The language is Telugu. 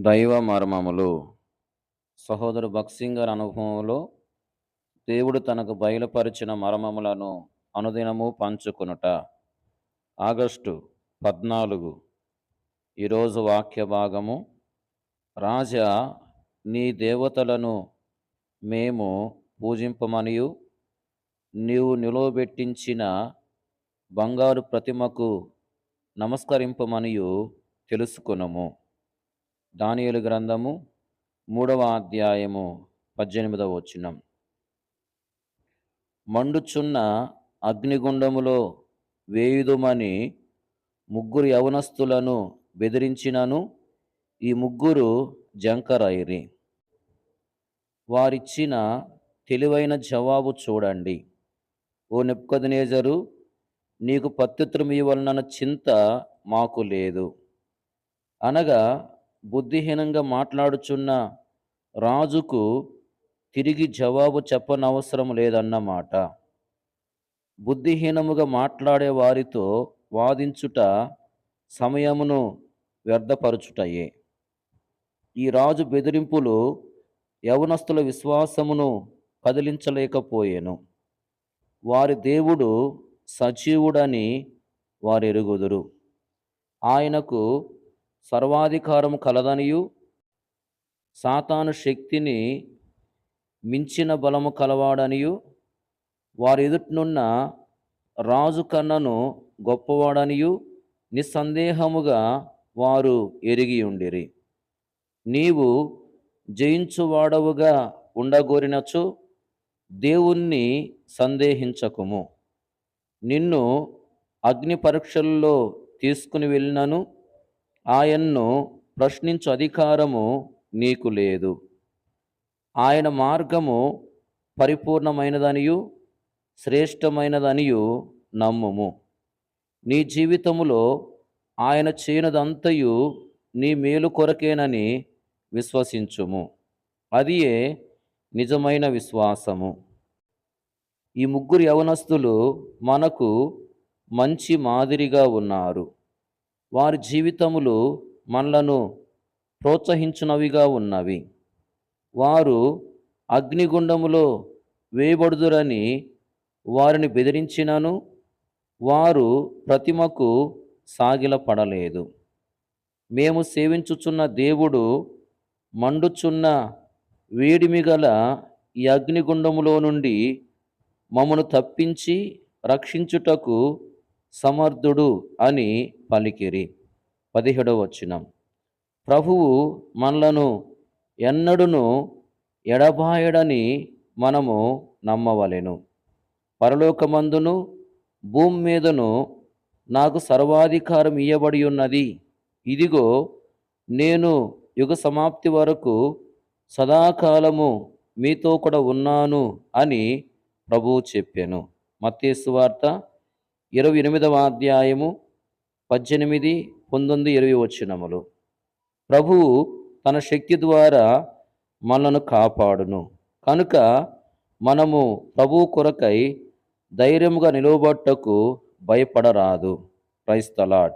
దైవ మర్మములు. సహోదరు భక్సింగర్ అనుభవంలో దేవుడు తనకు బయలుపరిచిన మర్మములను అనుదినము పంచుకొనుట. ఆగస్టు పద్నాలుగు. ఈరోజు వాక్య భాగము. రాజా నీ దేవతలను మేము పూజింపమనియు. నీవు నిలువబెట్టించిన బంగారు ప్రతిమకు నమస్కరింపమనియు తెలుసుకునము. దానియలు గ్రంథము మూడవ అధ్యాయము పద్దెనిమిదవ వచ్చినం మండుచున్న అగ్నిగుండములో వేయుదుమని ముగ్గురు యవనస్తులను బెదిరించినను ఈ ముగ్గురు జంకరైరి. వారిచ్చిన తెలివైన జవాబు చూడండి. ఓ నెప్పుకదనేజరు నీకు పత్యుత్రం ఇవ్వాలన్న చింత మాకు లేదు. అనగా బుద్ధిహీనంగా మాట్లాడుచున్న రాజుకు తిరిగి జవాబు చెప్పనవసరం లేదన్నమాట. బుద్ధిహీనముగా మాట్లాడే వారితో వాదించుట సమయమును వ్యర్థపరచుటయే. ఈ రాజు బెదిరింపులు యవనస్తుల విశ్వాసమును కదిలించలేకపోయెను. వారి దేవుడు సజీవుడని వారెరుగుదురు. ఆయనకు సర్వాధికారము కలదనియు. సాతాను శక్తిని మించిన బలము కలవాడనియు. వారి ఎదుటినున్న రాజు కన్నను గొప్పవాడనియు. నిస్సందేహముగా వారు ఎరిగి ఉండిరి. నీవు జయించువాడవుగా ఉండగోరినచో. దేవుణ్ణి సందేహించకుము. నిన్ను అగ్ని పరీక్షల్లో తీసుకుని వెళ్ళినను. ఆయన్ను ప్రశ్నించు అధికారము నీకు లేదు. ఆయన మార్గము పరిపూర్ణమైనదనియు శ్రేష్టమైనదనియు నమ్ముము. నీ జీవితములో ఆయన చేయనదంతయు నీ మేలు కొరకేనని విశ్వసించుము. అదియే నిజమైన విశ్వాసము? ఈ ముగ్గురు యవనస్తులు మనకు మంచి మాదిరిగా ఉన్నారు. వారి జీవితములు మనలను ప్రోత్సహించునవిగా ఉన్నవి. వారు అగ్నిగుండములో వేయబడుదురని వారిని బెదిరించినను వారు ప్రతిమకు సాగిలపడలేదు. మేము సేవించుచున్న దేవుడు మండుచున్న వేడిమి గల ఈ అగ్నిగుండములో నుండి మమ్మను తప్పించి రక్షించుటకు సమర్థుడు అని పలికిరి. పదిహేడవ వచనం. ప్రభువు మనలను ఎన్నడును ఎడబాయడని మనము నమ్మవలెను. పరలోకమందును భూమి మీదను నాకు సర్వాధికారం ఇయ్యబడి ఉన్నది ఇదిగో నేను యుగ సమాప్తి వరకు సదాకాలము మీతో కూడా ఉన్నాను అని ప్రభువు చెప్పాను. మత్తేసు వార్త ఇరవై ఎనిమిదవ అధ్యాయము పద్దెనిమిది పంతొమ్మిది ఇరవై వచ్చినములు ప్రభువు తన శక్తి ద్వారా మనను కాపాడును. కనుక మనము ప్రభువు కొరకై ధైర్యముగా నిలవబట్టకు భయపడరాదు. క్రైస్తలాడ్